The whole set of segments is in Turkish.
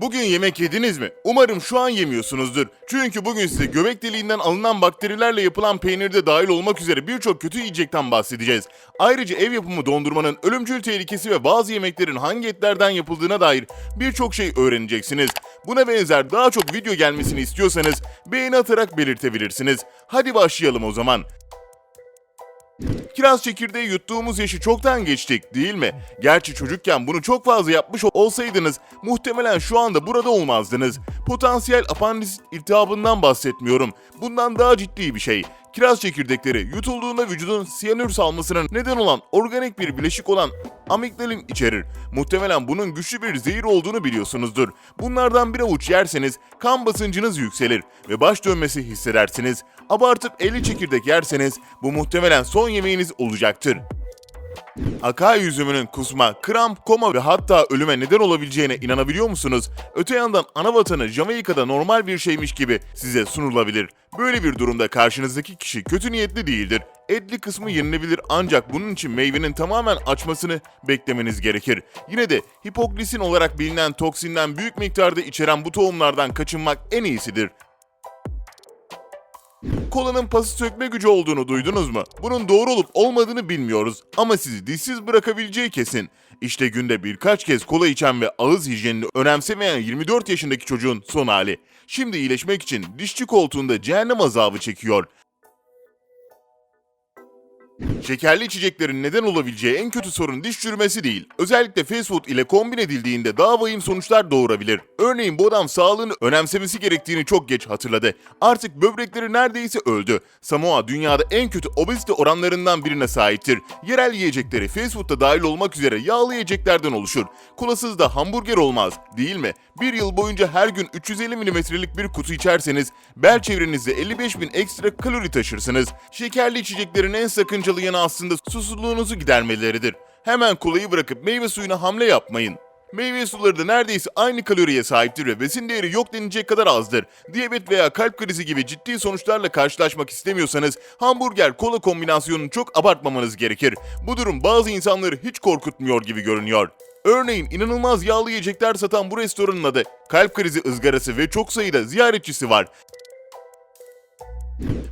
Bugün yemek yediniz mi? Umarım şu an yemiyorsunuzdur. Çünkü bugün size göbek deliğinden alınan bakterilerle yapılan peynirde dahil olmak üzere birçok kötü yiyecekten bahsedeceğiz. Ayrıca ev yapımı dondurmanın ölümcül tehlikesi ve bazı yemeklerin hangi etlerden yapıldığına dair birçok şey öğreneceksiniz. Buna benzer daha çok video gelmesini istiyorsanız beğeni atarak belirtebilirsiniz. Hadi başlayalım o zaman. Kiraz çekirdeği yuttuğumuz yaşı çoktan geçtik değil mi? Gerçi çocukken bunu çok fazla yapmış olsaydınız muhtemelen şu anda burada olmazdınız. Potansiyel apandisit iltihabından bahsetmiyorum. Bundan daha ciddi bir şey. Kiraz çekirdekleri yutulduğunda vücudun siyanür salmasına neden olan organik bir bileşik olan amigdalin içerir. Muhtemelen bunun güçlü bir zehir olduğunu biliyorsunuzdur. Bunlardan bir avuç yerseniz kan basıncınız yükselir ve baş dönmesi hissedersiniz. Abartıp 50 çekirdek yerseniz bu muhtemelen son yemeğiniz olacaktır. Akay yüzümünün kusma, kramp, koma ve hatta ölüme neden olabileceğine inanabiliyor musunuz? Öte yandan ana vatanı Jamaika'da normal bir şeymiş gibi size sunulabilir. Böyle bir durumda karşınızdaki kişi kötü niyetli değildir. Etli kısmı yenilebilir ancak bunun için meyvenin tamamen açmasını beklemeniz gerekir. Yine de hipoglisin olarak bilinen toksinden büyük miktarda içeren bu tohumlardan kaçınmak en iyisidir. Kolanın pası sökme gücü olduğunu duydunuz mu? Bunun doğru olup olmadığını bilmiyoruz ama sizi dişsiz bırakabileceği kesin. İşte günde birkaç kez kola içen ve ağız hijyenini önemsemeyen 24 yaşındaki çocuğun son hali. Şimdi iyileşmek için dişçi koltuğunda cehennem azabı çekiyor. Şekerli içeceklerin neden olabileceği en kötü sorun diş çürümesi değil. Özellikle fast food ile kombin edildiğinde daha vahim sonuçlar doğurabilir. Örneğin bu adam sağlığını önemsemesi gerektiğini çok geç hatırladı. Artık böbrekleri neredeyse öldü. Samoa dünyada en kötü obezite oranlarından birine sahiptir. Yerel yiyecekleri fast food'da dahil olmak üzere yağlı yiyeceklerden oluşur. Kolasız da hamburger olmaz, değil mi? Bir yıl boyunca her gün 350 milimetrelik bir kutu içerseniz bel çevrenizde 55 bin ekstra kalori taşırsınız. Şekerli içeceklerin en sakıncalı yanı aslında susuzluğunuzu gidermeleridir. Hemen kolayı bırakıp meyve suyuna hamle yapmayın. Meyve suları da neredeyse aynı kaloriye sahiptir ve besin değeri yok denilecek kadar azdır. Diyabet veya kalp krizi gibi ciddi sonuçlarla karşılaşmak istemiyorsanız hamburger kola kombinasyonunu çok abartmamanız gerekir. Bu durum bazı insanları hiç korkutmuyor gibi görünüyor. Örneğin inanılmaz yağlı yiyecekler satan bu restoranın adı kalp krizi ızgarası ve çok sayıda ziyaretçisi var.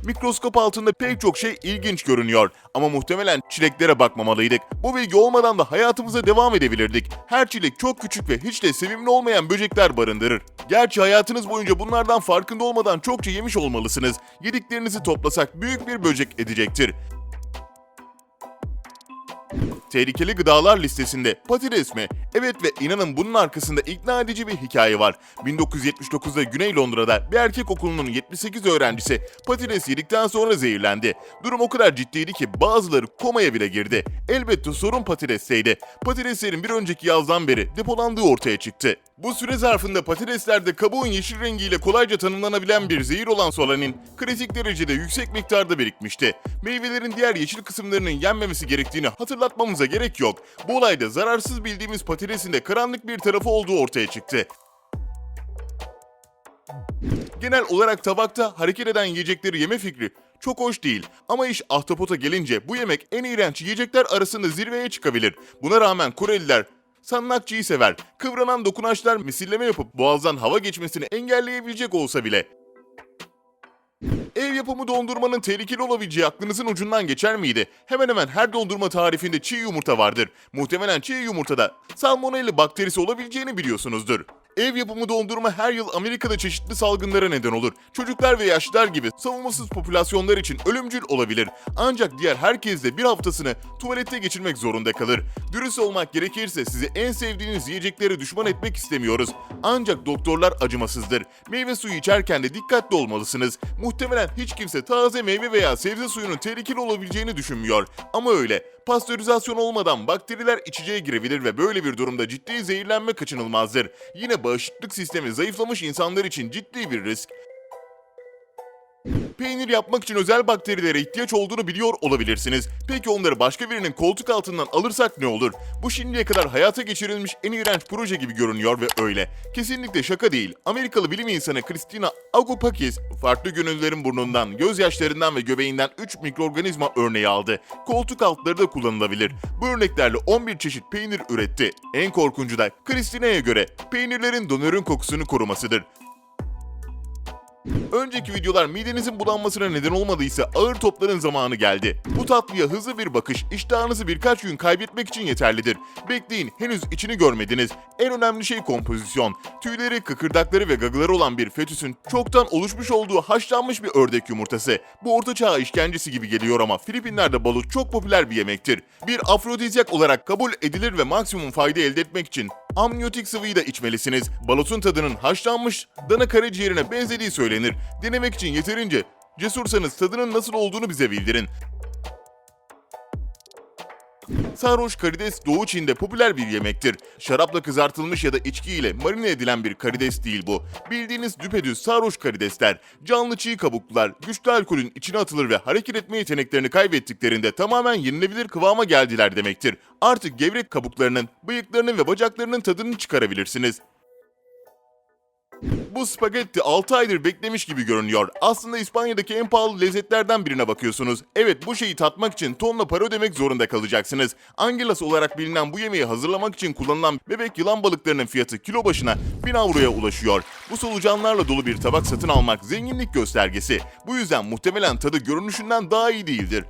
Mikroskop altında pek çok şey ilginç görünüyor ama muhtemelen çileklere bakmamalıydık. Bu bilgi olmadan da hayatımıza devam edebilirdik. Her çilek çok küçük ve hiç de sevimli olmayan böcekler barındırır. Gerçi hayatınız boyunca bunlardan farkında olmadan çokça yemiş olmalısınız. Yediklerinizi toplasak büyük bir böcek edecektir. Tehlikeli gıdalar listesinde patates mi? Evet ve inanın bunun arkasında ikna edici bir hikaye var. 1979'da Güney Londra'da bir erkek okulunun 78 öğrencisi patates yedikten sonra zehirlendi. Durum o kadar ciddiydi ki bazıları komaya bile girdi. Elbette sorun patatesteydi. Patateslerin bir önceki yazdan beri depolandığı ortaya çıktı. Bu süre zarfında patateslerde kabuğun yeşil rengiyle kolayca tanımlanabilen bir zehir olan solanin kritik derecede yüksek miktarda birikmişti. Meyvelerin diğer yeşil kısımlarının yenmemesi gerektiğini hatırlatmamıza gerek yok. Bu olayda zararsız bildiğimiz patatesin de karanlık bir tarafı olduğu ortaya çıktı. Genel olarak tabakta hareket eden yiyecekleri yeme fikri çok hoş değil. Ama iş ahtapota gelince bu yemek en iğrenç yiyecekler arasında zirveye çıkabilir. Buna rağmen Koreliler Sannakçıyı sever. Kıvranan dokunaçlar misilleme yapıp boğazdan hava geçmesini engelleyebilecek olsa bile. Ev yapımı dondurmanın tehlikeli olabileceği aklınızın ucundan geçer miydi? Hemen hemen her dondurma tarifinde çiğ yumurta vardır. Muhtemelen çiğ yumurtada salmonella bakterisi olabileceğini biliyorsunuzdur. Ev yapımı dondurma her yıl Amerika'da çeşitli salgınlara neden olur. Çocuklar ve yaşlılar gibi savunmasız popülasyonlar için ölümcül olabilir. Ancak diğer herkes de bir haftasını tuvalette geçirmek zorunda kalır. Dürüst olmak gerekirse sizi en sevdiğiniz yiyecekleri düşman etmek istemiyoruz. Ancak doktorlar acımasızdır. Meyve suyu içerken de dikkatli olmalısınız. Muhtemelen hiç kimse taze meyve veya sebze suyunun tehlikeli olabileceğini düşünmüyor. Ama öyle. Pastörizasyon olmadan bakteriler içeceğe girebilir ve böyle bir durumda ciddi zehirlenme kaçınılmazdır. Yine bağışıklık sistemi zayıflamış insanlar için ciddi bir risk. Peynir yapmak için özel bakterilere ihtiyaç olduğunu biliyor olabilirsiniz. Peki onları başka birinin koltuk altından alırsak ne olur? Bu şimdiye kadar hayata geçirilmiş en iğrenç proje gibi görünüyor ve öyle. Kesinlikle şaka değil. Amerikalı bilim insanı Christina Agopakis farklı gönüllülerin burnundan, gözyaşlarından ve göbeğinden 3 mikroorganizma örneği aldı. Koltuk altları da kullanılabilir. Bu örneklerle 11 çeşit peynir üretti. En korkuncu da Christina'ya göre peynirlerin donörün kokusunu korumasıdır. Önceki videolar midenizin bulanmasına neden olmadıysa ağır topların zamanı geldi. Bu tatlıya hızlı bir bakış iştahınızı birkaç gün kaybetmek için yeterlidir. Bekleyin henüz içini görmediniz. En önemli şey kompozisyon. Tüyleri, kıkırdakları ve gagıları olan bir fetüsün çoktan oluşmuş olduğu haşlanmış bir ördek yumurtası. Bu orta çağ işkencesi gibi geliyor ama Filipinler'de balık çok popüler bir yemektir. Bir afrodizyak olarak kabul edilir ve maksimum fayda elde etmek için amniyotik sıvıyı da içmelisiniz. Balotun tadının haşlanmış dana karaciğerine benzediği söylenir. Denemek için yeterince cesursanız tadının nasıl olduğunu bize bildirin. Sarhoş karides Doğu Çin'de popüler bir yemektir. Şarapla kızartılmış ya da içkiyle marine edilen bir karides değil bu. Bildiğiniz düpedüz sarhoş karidesler, canlı çiğ kabuklular, güçlü alkolün içine atılır ve hareket etme yeteneklerini kaybettiklerinde tamamen yenilebilir kıvama geldiler demektir. Artık gevrek kabuklarının, bıyıklarının ve bacaklarının tadını çıkarabilirsiniz. Bu spagetti 6 aydır beklemiş gibi görünüyor. Aslında İspanya'daki en pahalı lezzetlerden birine bakıyorsunuz. Evet bu şeyi tatmak için tonla para ödemek zorunda kalacaksınız. Angelas olarak bilinen bu yemeği hazırlamak için kullanılan bebek yılan balıklarının fiyatı kilo başına 1000 avroya ulaşıyor. Bu solucanlarla dolu bir tabak satın almak zenginlik göstergesi. Bu yüzden muhtemelen tadı görünüşünden daha iyi değildir.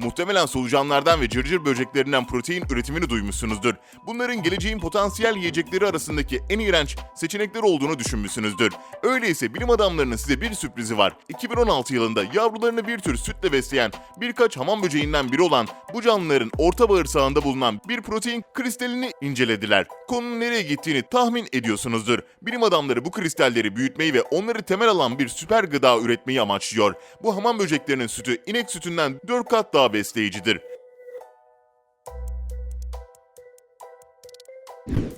Muhtemelen solucanlardan ve cırcır böceklerinden protein üretimini duymuşsunuzdur. Bunların geleceğin potansiyel yiyecekleri arasındaki en iğrenç seçenekler olduğunu düşünmüşsünüzdür. Öyleyse bilim adamlarının size bir sürprizi var. 2016 yılında yavrularını bir tür sütle besleyen birkaç hamam böceğinden biri olan bu canlıların orta bağırsağında bulunan bir protein kristalini incelediler. Konunun nereye gittiğini tahmin ediyorsunuzdur. Bilim adamları bu kristalleri büyütmeyi ve onları temel alan bir süper gıda üretmeyi amaçlıyor. Bu hamam böceklerinin sütü inek sütünden 4 kat daha besleyicidir.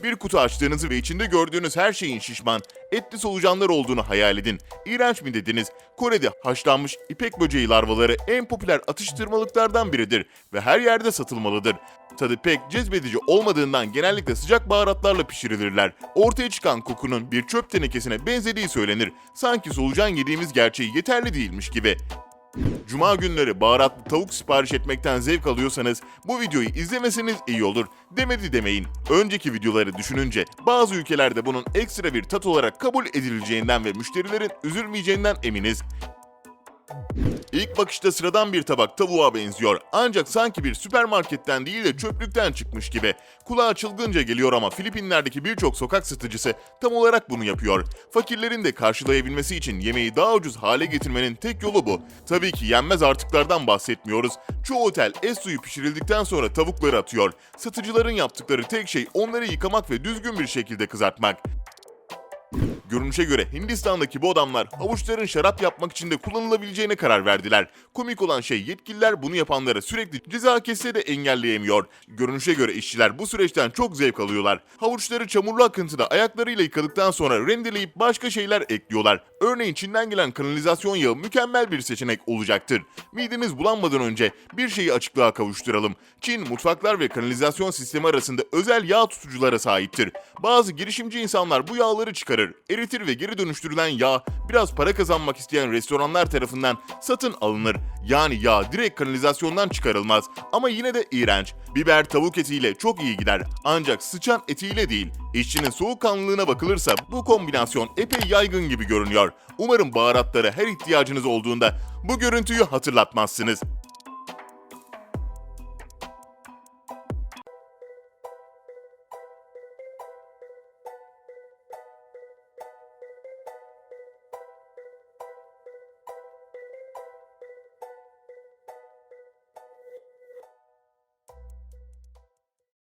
Bir kutu açtığınızı ve içinde gördüğünüz her şeyin şişman, etli solucanlar olduğunu hayal edin. İğrenç mi dediniz? Kore'de haşlanmış ipek böceği larvaları en popüler atıştırmalıklardan biridir ve her yerde satılmalıdır. Tadı pek cezbedici olmadığından genellikle sıcak baharatlarla pişirilirler. Ortaya çıkan kokunun bir çöp tenekesine benzediği söylenir. Sanki solucan yediğimiz gerçeği yeterli değilmiş gibi. Cuma günleri baharatlı tavuk sipariş etmekten zevk alıyorsanız bu videoyu izlemeseniz iyi olur. Demedi demeyin. Önceki videoları düşününce bazı ülkelerde bunun ekstra bir tat olarak kabul edileceğinden ve müşterilerin üzülmeyeceğinden eminiz. İlk bakışta sıradan bir tabak tavuğa benziyor. Ancak sanki bir süpermarketten değil de çöplükten çıkmış gibi. Kulağa çılgınca geliyor ama Filipinler'deki birçok sokak satıcısı tam olarak bunu yapıyor. Fakirlerin de karşılayabilmesi için yemeği daha ucuz hale getirmenin tek yolu bu. Tabii ki yenmez artıklardan bahsetmiyoruz. Çoğu otel es suyu pişirildikten sonra tavukları atıyor. Satıcıların yaptıkları tek şey onları yıkamak ve düzgün bir şekilde kızartmak. Görünüşe göre Hindistan'daki bu adamlar havuçların şarap yapmak için de kullanılabileceğine karar verdiler. Komik olan şey yetkililer bunu yapanlara sürekli ceza kesse de engelleyemiyor. Görünüşe göre işçiler bu süreçten çok zevk alıyorlar. Havuçları çamurlu akıntıda ayaklarıyla yıkadıktan sonra rendeleyip başka şeyler ekliyorlar. Örneğin Çin'den gelen kanalizasyon yağı mükemmel bir seçenek olacaktır. Mideniz bulanmadan önce bir şeyi açıklığa kavuşturalım. Çin mutfaklar ve kanalizasyon sistemi arasında özel yağ tutuculara sahiptir. Bazı girişimci insanlar bu yağları çıkarır, eritir ve geri dönüştürülen yağ biraz para kazanmak isteyen restoranlar tarafından satın alınır. Yani yağ direkt kanalizasyondan çıkarılmaz ama yine de iğrenç. Biber tavuk etiyle çok iyi gider ancak sıçan etiyle değil. İşçinin soğukkanlılığına bakılırsa bu kombinasyon epey yaygın gibi görünüyor. Umarım baharatlara her ihtiyacınız olduğunda bu görüntüyü hatırlatmazsınız.